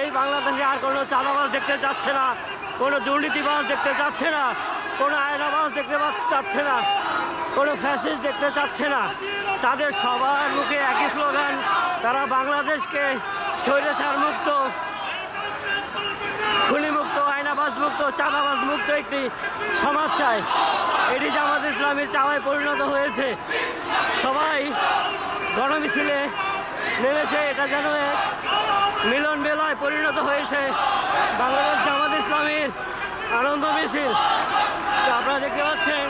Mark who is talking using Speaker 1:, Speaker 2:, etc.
Speaker 1: এই বাংলাদেশে আর কোনো চাঁদাবাজ দেখতে যাচ্ছে না, কোনো দুর্নীতিবাজ দেখতে যাচ্ছে না, কোনো আয়নাবাজ দেখতে চাচ্ছে না, কোনো ফ্যাসিস্ট দেখতে চাচ্ছে না। তাদের সবার মুখে একই স্লোগান, তারা বাংলাদেশকে স্বৈরাচার মুক্ত খুনি মুক্ত আয়নাবাজ মুক্ত, চাঁদাবাজ মুক্ত একটি সমাজ চায়। এটি জামাত ইসলামের চাওয়ায় পরিণত হয়েছে। সবাই গণমিছিলে নেমেছে, এটা যেন এক মিলন মেলায় পরিণত হয়েছে। বাংলাদেশ জামাত ইসলামের আনন্দ মিছিল। আপনারা দেখতে পাচ্ছেন